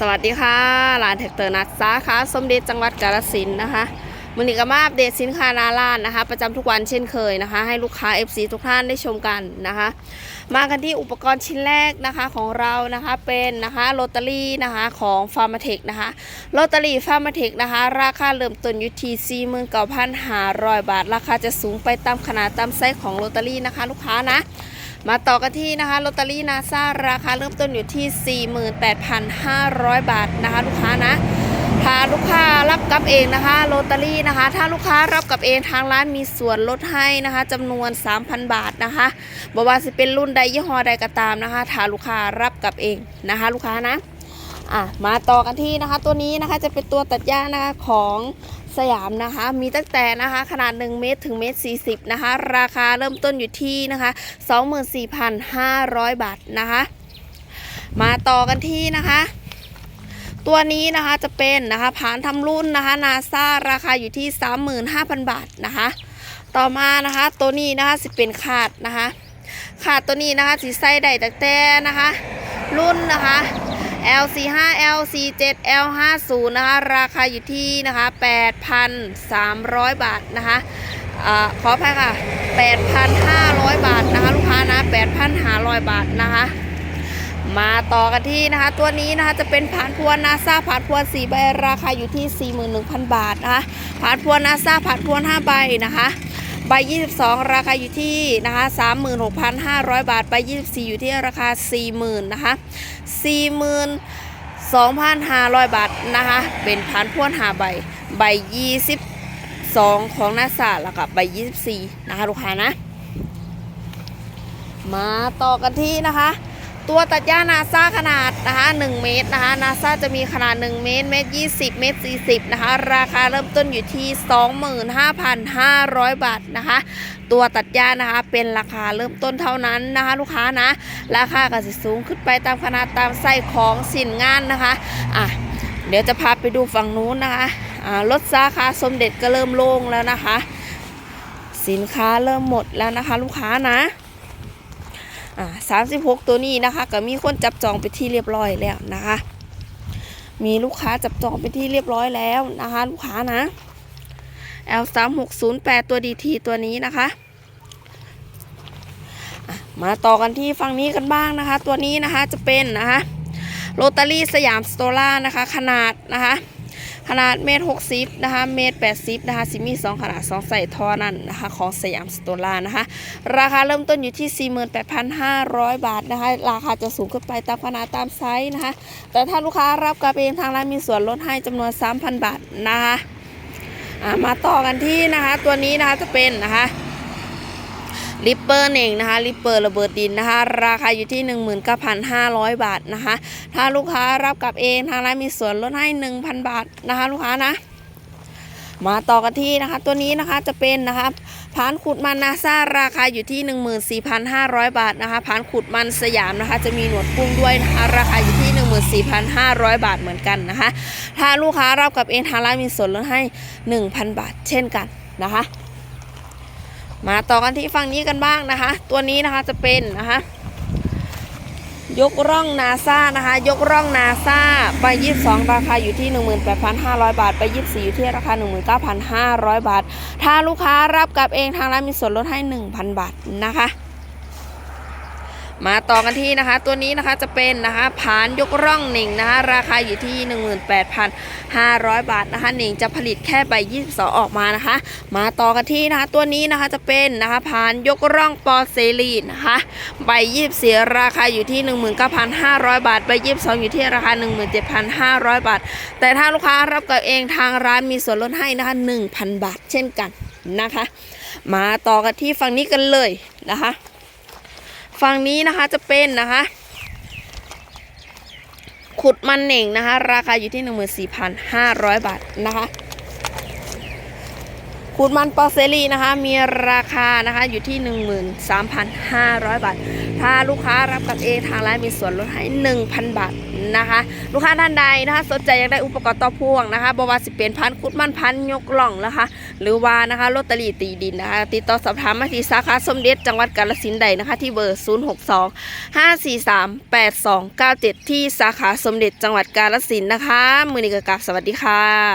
สวัสดีค่ะร้านแท็กเตอร์นัดสาขาสมเด็จจังหวัดกาฬสินนะคะมือนี้ก็มาอัปเดตสินค้านาร้านนะคะ ประจำทุกวันเช่นเคยนะคะ ให้ลูกค้า FC ทุกท่านได้ชมกันนะคะ มากันที่อุปกรณ์ชิ้นแรกนะคะของเรานะคะเป็นนะคะโรตารี่นะคะของฟาร์มาเทคนะคะโรตารี่ฟาร์มาเทคนะคะ ราคาเริ่มต้นอยู่ที่49,500 บาท ราคาจะสูงไปตามขนาดตามไซส์ของโรตารี่นะคะ ลูกค้านะ มาต่อกันที่นะคะลอตเตอรี่นาซาราคาเริ่มต้นอยู่ที่ 48,500 บาทนะคะ ลูกค้านะถ้าลูกค้ารับกับเองนะคะลอตเตอรี่นะคะ ถ้าลูกค้ารับกับเองทางร้านมีส่วนลดให้นะคะจำนวน 3,000 บาทนะคะบอกว่าจะเป็นรุ่นใดยี่ห้อใดก็ตามนะคะถ้าลูกค้ารับกับเองนะคะ ลูกค้านะอะมาต่อกันที่นะคะ ตัวนี้นะคะจะเป็นตัวตัดหญ้านะคะของ สยามนะคะ มีตั้งแต่นะคะขนาด 1 เมตรถึงเมตร40 นะคะ ราคาเริ่มต้นอยู่ที่นะคะ 24,500 บาทนะคะ มาต่อกันที่นะคะตัวนี้นะคะจะเป็นนะคะผานทำรุ่นนะคะนาซาราคาอยู่ที่ 35,000 บาทนะคะ ต่อมานะคะตัวนี้นะคะสิเป็นขาดนะคะขาดตัวนี้นะคะสีไส้ได้ตั้งแต่นะคะ รุ่นนะคะ L45 L47 L50 นะคะราคาอยู่ที่นะคะ8,300 บาทนะคะอ่าขออภัยค่ะ 8,500 บาทนะคะลูกค้านะ 8,500 บาทนะคะมาต่อกันที่นะคะ ตัวนี้นะคะจะเป็นผานพวนนาซาผานพวน4ใบราคาอยู่ที่ 41,000 บาทนะคะผานพวนนาซาผานพวน5ใบนะคะ ใบ 22 ราคาอยู่ที่นะคะ36,500 บาท ใบ 24 อยู่ที่ราคา 40,000นะคะ42,500 บาทนะคะ เป็นพันพ่วนหาใบ ใบ 22 ของนาซาแล้วก็ใบ 24 นะคะลูกค้านะ มาต่อกันที่นะคะ ตัวตัดหญ้านาซาขนาดนะคะ1เมตรนะคะนาซาจะมีขนาด 1 เมตร เมตร 20 เมตร 40 นะคะ ราคาเริ่มต้นอยู่ที่ 25,500 บาทนะคะ ตัวตัดหญ้านะคะเป็นราคาเริ่มต้นเท่านั้นนะคะ ลูกค้านะ ราคาก็จะสูงขึ้นไปตามขนาดตามไส้ของสินงานนะคะอะเดี๋ยวจะพาไปดูฝั่งนู้นนะคะอ่ารถสาขาสมเด็จก็เริ่มโล่งแล้วนะคะ สินค้าเริ่มหมดแล้วนะคะ ลูกค้านะ อ่าสามสิบหกตัวนี้นะคะ ก็มีคนจับจองไปที่เรียบร้อยแล้วนะคะ มีลูกค้าจับจองไปที่เรียบร้อยแล้วนะคะ ลูกค้านะ L 3 6 0 8ตัวดีทีตัวนี้นะคะอะมาต่อกันที่ฝั่งนี้กันบ้างนะคะ ตัวนี้นะคะจะเป็นนะคะโรตารี่สยามสโตล่านะคะ ขนาดนะคะ ขนาดเมตรหกสิบนะคะเมตรแปดสิบนะคะซิมีสองขนาดสองใส่ท่อนั่นนะคะของสยามสโตล่านะคะ ราคาเริ่มต้นอยู่ที่ 48,500 บาทนะคะ ราคาจะสูงขึ้นไปตามขนาดตามไซส์นะคะ แต่ถ้าลูกค้ารับกระเบนทางร้านมีส่วนลดให้จำนวน 3,000 บาทนะคะมาต่อกันที่นะคะตัวนี้นะคะจะเป็นนะคะ ลิปเปอร์เน่งนะคะลิปเปอร์ระเบิดดินนะคะ ราคาอยู่ที่ 19,500 บาทนะคะ ถ้าลูกค้ารับกลับเองทางร้านมีส่วนลดให้ 1,000 บาทนะคะ ลูกค้านะมาต่อกันที่นะคะตัวนี้นะคะจะเป็นนะคะผานขุดมันนาซาราคาอยู่ที่ 14,500 บาทนะคะผานขุดมันสยามนะคะ จะมีหนวดกุ้งด้วยนะคะราคาอยู่ที่ 14,500 บาทเหมือนกันนะคะ ถ้าลูกค้ารับกับเองทางร้านมีส่วนลดให้ 1,000 บาทเช่นกันนะคะ มาต่อกันที่ฝั่งนี้กันบ้างนะคะ ตัวนี้นะคะจะเป็นนะคะยกร่องนาซานะคะ ยกร่องนาซาใบ22 ราคาอยู่ที่ 18,500 บาทใบ24 อยู่ที่ราคา 19,500 บาท ถ้าลูกค้ารับกลับเองทางร้านมีส่วนลดให้ 1,000 บาทนะคะ มาต่อกันที่นะคะ ตัวนี้นะคะจะเป็นนะคะผานยกร่องหนิงนะคะ ราคาอยู่ที่ 18,500 บาทนะคะหนิงจะผลิตแค่ใบ 22 ออกมานะคะ มาต่อกันที่นะคะตัวนี้นะคะจะเป็นนะคะผานยกร่องปอเซรีนะคะใบ 24 ราคาอยู่ที่ 19,500 บาท ใบ 22 อยู่ที่ราคา 17,500 บาท แต่ถ้าลูกค้ารับกับเองทางร้านมีส่วนลดให้นะคะ 1,000 บาทเช่นกันนะคะ มาต่อกันที่ฝั่งนี้กันเลยนะคะ ฝั่งนี้นะคะจะเป็นนะคะ ขุดมันเหน่งนะคะ ราคาอยู่ที่ 14,500 บาทนะคะ ขูดมันปอเซรี่นะคะ มีราคานะคะอยู่ที่ 13,500 บาท ถ้าลูกค้ารับกับเอทางร้านมีส่วนลดให้ 1,000 บาทนะคะ ลูกค้าท่านใดนะคะ สนใจอยากได้อุปกรณ์ต่อพ่วงนะคะบวาสิเป็นพันคุดมันพันยกล่องนะคะ หรือว่านะคะลอตเตอรี่ตีดินนะคะ ติดต่อสอบถามมาที่สาขาสมเด็จจังหวัดกาฬสินธุ์ใดนะคะ ที่เบอร์ 062 543 8297 ที่สาขาสมเด็จจังหวัดกาฬสินธุ์นะคะ มือนี้กกับสวัสดีค่ะ